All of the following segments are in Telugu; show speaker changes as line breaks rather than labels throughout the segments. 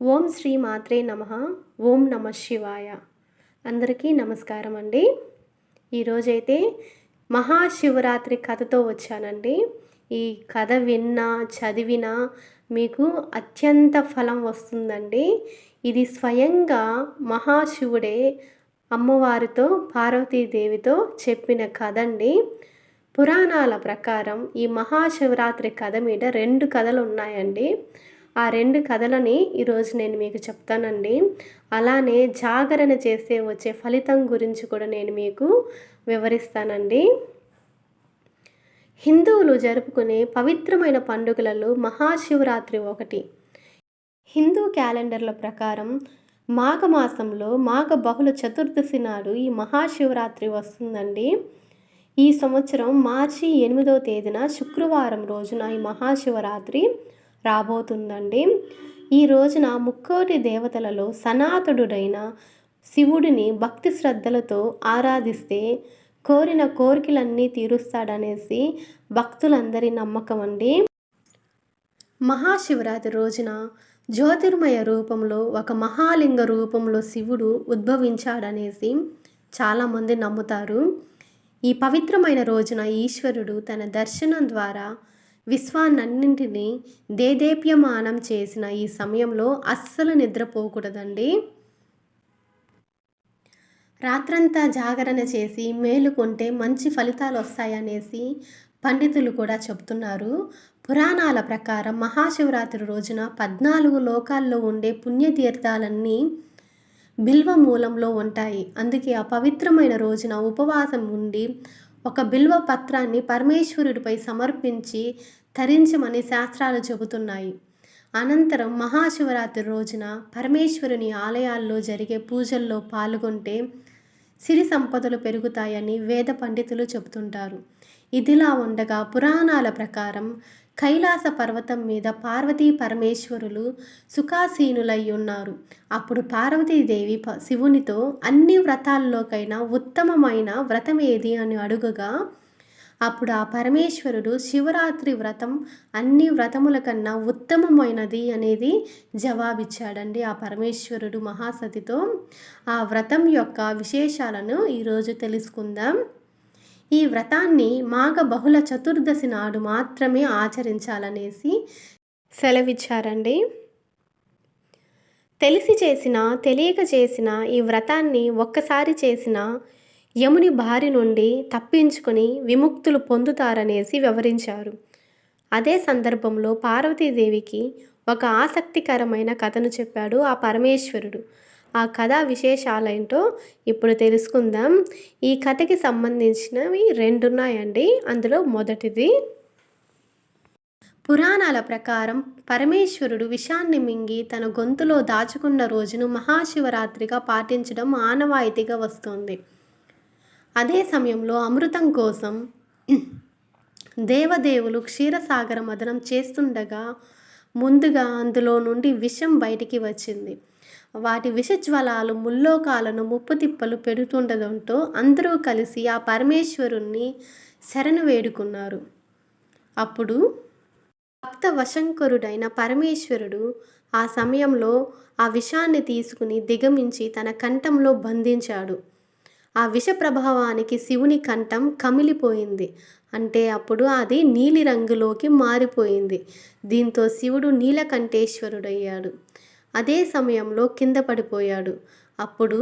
ఓం శ్రీ మాత్రే నమ. ఓం నమ శివాయ. అందరికీ నమస్కారం అండి. ఈరోజైతే మహాశివరాత్రి కథతో వచ్చానండి. ఈ కథ విన్నా చదివినా మీకు అత్యంత ఫలం వస్తుందండి. ఇది స్వయంగా మహాశివుడే అమ్మవారితో పార్వతీదేవితో చెప్పిన కథ అండి పురాణాల ప్రకారం ఈ మహాశివరాత్రి కథ మీద రెండు కథలు ఉన్నాయండి ఆ రెండు కథలని ఈరోజు నేను మీకు చెప్తానండి. అలానే జాగరణ చేస్తే వచ్చే ఫలితం గురించి కూడా నేను మీకు వివరిస్తానండి. హిందువులు జరుపుకునే పవిత్రమైన పండుగలలో మహాశివరాత్రి ఒకటి. హిందూ క్యాలెండర్ల ప్రకారం మాఘమాసంలో మాఘ బహుళ చతుర్దశి నాడు ఈ మహాశివరాత్రి వస్తుందండి. ఈ సంవత్సరం మార్చి ఎనిమిదవ తేదీన శుక్రవారం రోజున ఈ మహాశివరాత్రి రాబోతుందండి. ఈ రోజున ముక్కోటి దేవతలలో సనాతుడైన శివుడిని భక్తి శ్రద్ధలతో ఆరాధిస్తే కోరిన కోరికలన్నీ తీరుస్తాడనేసి భక్తులందరి నమ్మకం అండి. మహాశివరాత్రి రోజున జ్యోతిర్మయ రూపంలో ఒక మహాలింగ రూపంలో శివుడు ఉద్భవించాడనేసి చాలామంది నమ్ముతారు. ఈ పవిత్రమైన రోజున ఈశ్వరుడు తన దర్శనం ద్వారా విశ్వాన్నన్నింటినీ దేదేప్యమానం చేసిన ఈ సమయంలో అస్సలు నిద్రపోకూడదండి. రాత్రంతా జాగరణ చేసి మేలుకుంటే మంచి ఫలితాలు వస్తాయనేసి పండితులు కూడా చెబుతున్నారు. పురాణాల ప్రకారం మహాశివరాత్రి రోజున పద్నాలుగు లోకాల్లో ఉండే పుణ్యతీర్థాలన్నీ బిల్వ మూలంలో ఉంటాయి. అందుకే ఆ పవిత్రమైన రోజున ఉపవాసం ఉండి ఒక బిల్వ పత్రాన్ని పరమేశ్వరుడిపై సమర్పించి ధరించమని శాస్త్రాలు చెబుతున్నాయి. అనంతరం మహాశివరాత్రి రోజున పరమేశ్వరుని ఆలయాల్లో జరిగే పూజల్లో పాల్గొంటే సిరి సంపదలు పెరుగుతాయని వేద పండితులు చెబుతుంటారు. ఇదిలా ఉండగా పురాణాల ప్రకారం కైలాస పర్వతం మీద పార్వతీ పరమేశ్వరులు సుఖాసీనులై ఉన్నారు. అప్పుడు పార్వతీదేవి శివునితో అన్ని వ్రతాల్లోకైనా ఉత్తమమైన వ్రతం ఏది అని అడుగగా అప్పుడు ఆ పరమేశ్వరుడు శివరాత్రి వ్రతం అన్ని వ్రతముల కన్నా ఉత్తమమైనది అనేది జవాబిచ్చాడండి ఆ పరమేశ్వరుడు మహాసతితో. ఆ వ్రతం యొక్క విశేషాలను ఈరోజు తెలుసుకుందాం. ఈ వ్రతాన్ని మాఘ బహుళ చతుర్దశి నాడు మాత్రమే ఆచరించాలనేసి సెలవిచ్చారండి. తెలిసి చేసిన తెలియక చేసిన ఈ వ్రతాన్ని ఒక్కసారి చేసిన యముని బారి నుండి తప్పించుకొని విముక్తులు పొందుతారనేసి వివరించారు. అదే సందర్భంలో పార్వతీదేవికి ఒక ఆసక్తికరమైన కథను చెప్పాడు ఆ పరమేశ్వరుడు. ఆ కథ విశేషాలేంటో ఇప్పుడు తెలుసుకుందాం. ఈ కథకి సంబంధించినవి రెండున్నాయండి. అందులో మొదటిది పురాణాల ప్రకారం పరమేశ్వరుడు విషాన్ని మింగి తన గొంతులో దాచుకున్న రోజును మహాశివరాత్రిగా పాటించడం ఆనవాయితీగా వస్తుంది. అదే సమయంలో అమృతం కోసం దేవదేవులు క్షీరసాగర మదనం చేస్తుండగా ముందుగా అందులో నుండి విషం బయటికి వచ్చింది. వాటి విషజ్వలాలు ముల్లోకాలను ముప్పు తిప్పలు పెడుతుండడంతో అందరూ కలిసి ఆ పరమేశ్వరుణ్ణి శరణు వేడుకున్నారు. అప్పుడు భక్త వశంకరుడైన పరమేశ్వరుడు ఆ సమయంలో ఆ విషాన్ని తీసుకుని దిగమించి తన కంఠంలో బంధించాడు. ఆ విష ప్రభావానికి శివుని కంఠం కమిలిపోయింది. అంటే అప్పుడు అది నీలి రంగులోకి మారిపోయింది. దీంతో శివుడు నీలకంఠేశ్వరుడయ్యాడు. అదే సమయంలో కింద పడిపోయాడు. అప్పుడు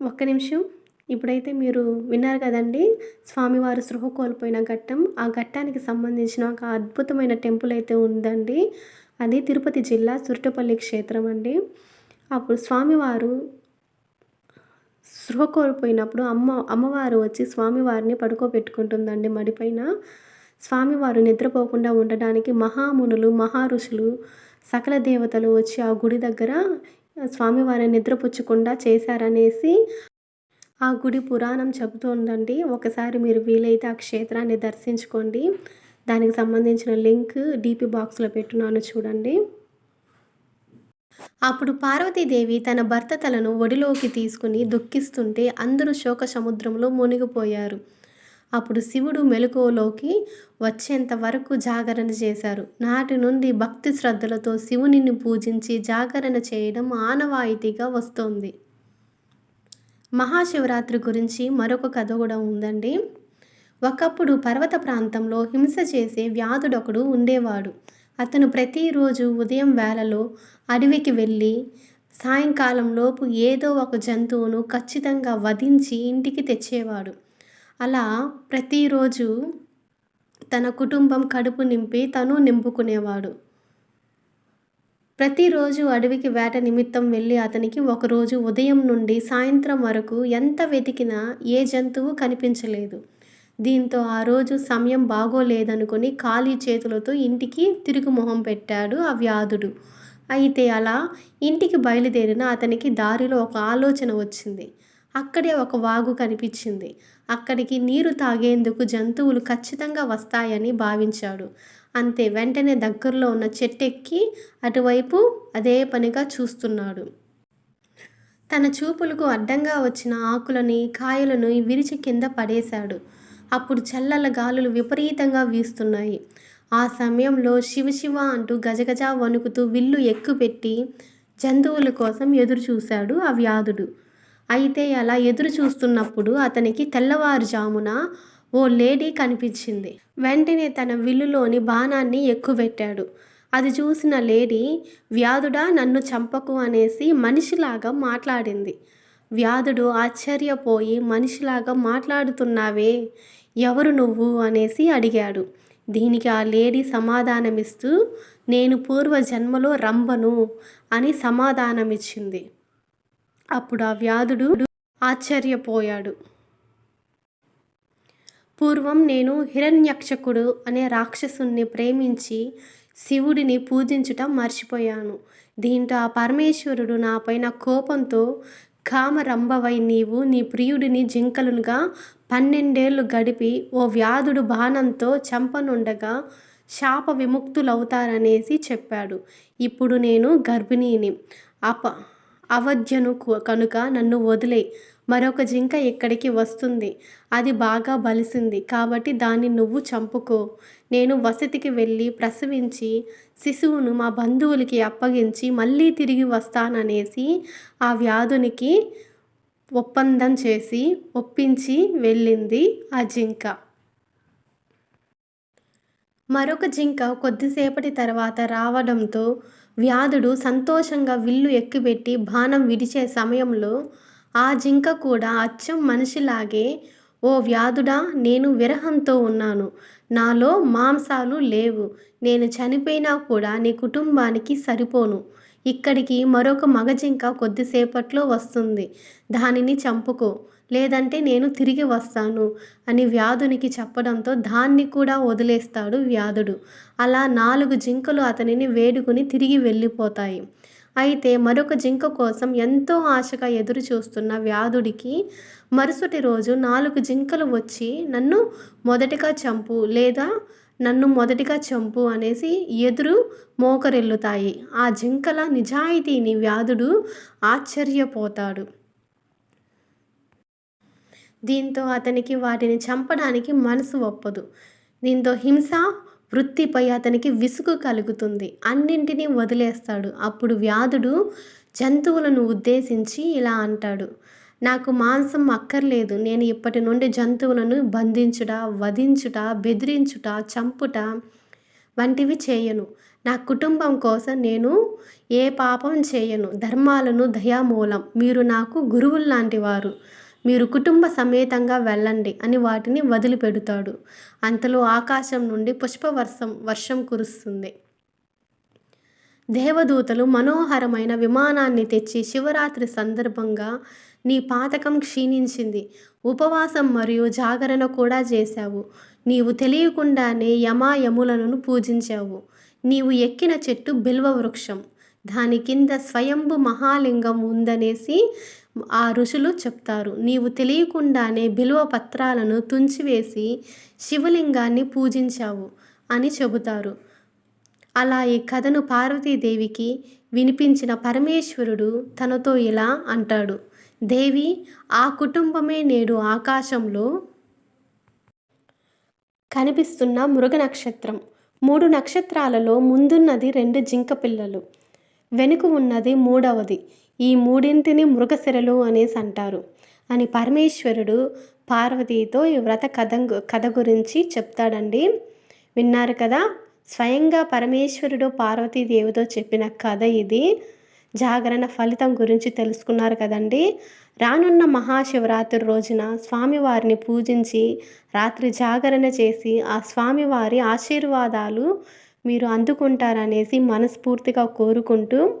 ఒక్క నిమిషం ఇప్పుడైతే మీరు విన్నారు కదండి స్వామివారు సృహ కోల్పోయిన ఘట్టం. ఆ ఘట్టానికి సంబంధించిన ఒక అద్భుతమైన టెంపుల్ అయితే ఉందండి. అది తిరుపతి జిల్లా సురటపల్లి క్షేత్రం అండి. అప్పుడు స్వామివారు సృహ కోల్పోయినప్పుడు అమ్మ అమ్మవారు వచ్చి స్వామివారిని పడుకోబెట్టుకుంటుందండి మడిపైన. స్వామివారు నిద్రపోకుండా ఉండడానికి మహామునులు మహారుషులు సకల దేవతలు వచ్చి ఆ గుడి దగ్గర స్వామివారిని నిద్రపుచ్చకుండా చేశారనేసి ఆ గుడి పురాణం చెబుతుందండి. ఒకసారి మీరు వీలైతే ఆ క్షేత్రాన్ని దర్శించుకోండి. దానికి సంబంధించిన లింక్ డీపీ బాక్స్లో పెట్టున్నాను చూడండి. అప్పుడు పార్వతీదేవి తన భర్త తలను ఒడిలోకి తీసుకుని దుఃఖిస్తుంటే అందరూ శోక సముద్రంలో మునిగిపోయారు. అప్పుడు శివుడు మెలకువలోకి వచ్చేంత వరకు జాగరణ చేశారు. నాటి నుండి భక్తి శ్రద్ధలతో శివునిని పూజించి జాగరణ చేయడం ఆనవాయితీగా వస్తోంది. మహాశివరాత్రి గురించి మరొక కథ కూడా ఉందండి. ఒకప్పుడు పర్వత ప్రాంతంలో హింస చేసే వ్యాధుడొకడు ఉండేవాడు. అతను ప్రతిరోజు ఉదయం వేళలో అడవికి వెళ్ళి సాయంకాలంలోపు ఏదో ఒక జంతువును ఖచ్చితంగా వధించి ఇంటికి తెచ్చేవాడు. అలా ప్రతిరోజు తన కుటుంబం కడుపు నింపి తను నింపుకునేవాడు. ప్రతిరోజు అడవికి వేట నిమిత్తం వెళ్ళి అతనికి ఒకరోజు ఉదయం నుండి సాయంత్రం వరకు ఎంత వెతికినా ఏ జంతువు కనిపించలేదు. దీంతో ఆ రోజు సమయం బాగోలేదనుకుని ఖాళీ చేతులతో ఇంటికి తిరుగు మొహం పెట్టాడు ఆ వ్యాధుడు. అయితే అలా ఇంటికి బయలుదేరిన అతనికి దారిలో ఒక ఆలోచన వచ్చింది. అక్కడే ఒక వాగు కనిపించింది. అక్కడికి నీరు తాగేందుకు జంతువులు ఖచ్చితంగా వస్తాయని భావించాడు. అంతే వెంటనే దగ్గరలో ఉన్న చెట్టెక్కి అటువైపు అదే పనిగా చూస్తున్నాడు. తన చూపులకు అడ్డంగా వచ్చిన ఆకులని కాయలను విరిచి కింద పడేశాడు. అప్పుడు చల్లల గాలులు విపరీతంగా వీస్తున్నాయి. ఆ సమయంలో శివశివ అంటూ గజగజ వణుకుతూ విల్లు ఎక్కుపెట్టి జంతువుల కోసం ఎదురు చూశాడు ఆ వ్యాధుడు. అయితే అలా ఎదురు చూస్తున్నప్పుడు అతనికి తెల్లవారుజామున ఓ లేడీ కనిపించింది. వెంటనే తన విల్లులోని బాణాన్ని ఎక్కువెట్టాడు అది చూసిన లేడీ వ్యాధుడా నన్ను చంపకు అనేసి మనిషిలాగా మాట్లాడింది. వ్యాధుడు ఆశ్చర్యపోయి మనిషిలాగా మాట్లాడుతున్నావే ఎవరు నువ్వు? అనేసి అడిగాడు. దీనికి ఆ లేడీ సమాధానమిస్తూ నేను పూర్వ జన్మలో రంభను అని సమాధానమిచ్చింది. అప్పుడు ఆ వ్యాధుడు ఆశ్చర్యపోయాడు. పూర్వం నేను హిరణ్యక్షకుడు అనే రాక్షసుణ్ణి ప్రేమించి శివుడిని పూజించటం మర్చిపోయాను. దీంతో ఆ పరమేశ్వరుడు నాపైన కోపంతో కామరంభవై నీవు నీ ప్రియుడిని జింకలుగా పన్నెండేళ్ళు గడిపి ఓ వ్యాధుడు బాణంతో చంపనుండగా శాప విముక్తులవుతారనేసి చెప్పాడు. ఇప్పుడు నేను గర్భిణీని. అప అవధ్యను కనుక నన్ను వదిలే. మరొక జింక ఇక్కడికి వస్తుంది? అది బాగా బలిసింది. కాబట్టి దాన్ని నువ్వు చంపుకో. నేను వసతికి వెళ్ళి ప్రసవించి శిశువును మా బంధువులకి అప్పగించి మళ్ళీ తిరిగి వస్తాననేసి ఆ వ్యాధునికి ఒప్పందం చేసి ఒప్పించి వెళ్ళింది ఆ జింక. మరొక జింక కొద్దిసేపటి తర్వాత రావడంతో వ్యాధుడు సంతోషంగా విల్లు ఎక్కుపెట్టి బాణం విడిచే సమయంలో ఆ జింక కూడా అచ్చం మనిషిలాగే ఓ వ్యాధుడా నేను విరహంతో ఉన్నాను. నాలో మాంసాలు లేవు. నేను చనిపోయినా కూడా నీ కుటుంబానికి సరిపోను. ఇక్కడికి మరొక మగ జింక కొద్దిసేపట్లో వస్తుంది. దానిని చంపుకో. లేదంటే నేను తిరిగి వస్తాను అని వ్యాధునికి చెప్పడంతో దాన్ని కూడా వదిలేస్తాడు వ్యాధుడు. అలా నాలుగు జింకలు అతనిని వేడుకుని తిరిగి వెళ్ళిపోతాయి. అయితే మరొక జింక కోసం ఎంతో ఆశగా ఎదురు చూస్తున్న వ్యాధుడికి మరుసటి రోజు నాలుగు జింకలు వచ్చి నన్ను మొదటిగా చంపు లేదా నన్ను మొదటిగా చంపు అనేసి ఎదురు మోకరెల్లుతాయి. ఆ జింకల నిజాయితీని వ్యాధుడు ఆశ్చర్యపోతాడు. దీంతో అతనికి వాటిని చంపడానికి మనసు ఒప్పదు. దీంతో హింస వృత్తిపై అతనికి విసుగు కలుగుతుంది. అన్నింటినీ వదిలేస్తాడు. అప్పుడు వ్యాధుడు జంతువులను ఉద్దేశించి ఇలా అంటాడు. నాకు మాంసం అక్కర్లేదు. నేను ఇప్పటి నుండి జంతువులను బంధించుట వధించుట బెదిరించుట చంపుట వంటివి చేయను. నా కుటుంబం కోసం నేను ఏ పాపం చేయను. ధర్మాలను దయామూలం. మీరు నాకు గురువులు లాంటి వారు. మీరు కుటుంబ సమేతంగా వెళ్ళండి అని వాటిని వదిలిపెడతాడు. అంతలో ఆకాశం నుండి పుష్పవర్షం వర్షం కురుస్తుంది. దేవదూతలు మనోహరమైన విమానాన్ని తెచ్చి శివరాత్రి సందర్భంగా నీ పాతకం క్షీణించింది. ఉపవాసం మరియు జాగరణ కూడా చేశావు. నీవు తెలియకుండానే యమాయములను పూజించావు. నీవు ఎక్కిన చెట్టు బిల్వ వృక్షం దాని కింద స్వయంభు మహాలింగం ఉందనేసి ఆ ఋషులు చెప్తారు. నీవు తెలియకుండానే బిల్వ పత్రాలను తుంచివేసి శివలింగాన్ని పూజించావు అని చెబుతారు. అలా ఈ కథను పార్వతీదేవికి వినిపించిన పరమేశ్వరుడు తనతో ఇలా అంటాడు. దేవి ఆ కుటుంబమే నేడు ఆకాశంలో కనిపిస్తున్న మృగ నక్షత్రం. మూడు నక్షత్రాలలో ముందున్నది రెండు జింక పిల్లలు. వెనుక ఉన్నది మూడవది. ఈ మూడింటిని మృగశిరలు అనేసి అంటారు అని పరమేశ్వరుడు పార్వతీతో ఈ వ్రత కథ కథ గురించి చెప్తాడండి. విన్నారు కదా? స్వయంగా పరమేశ్వరుడు పార్వతీదేవితో చెప్పిన కథ ఇది. జాగరణ ఫలితం గురించి తెలుసుకున్నారు కదండి. రానున్న మహాశివరాత్రి రోజున స్వామివారిని పూజించి రాత్రి జాగరణ చేసి ఆ స్వామివారి ఆశీర్వాదాలు మీరు అందుకుంటారనేసి మనస్ఫూర్తిగా కోరుకుంటూ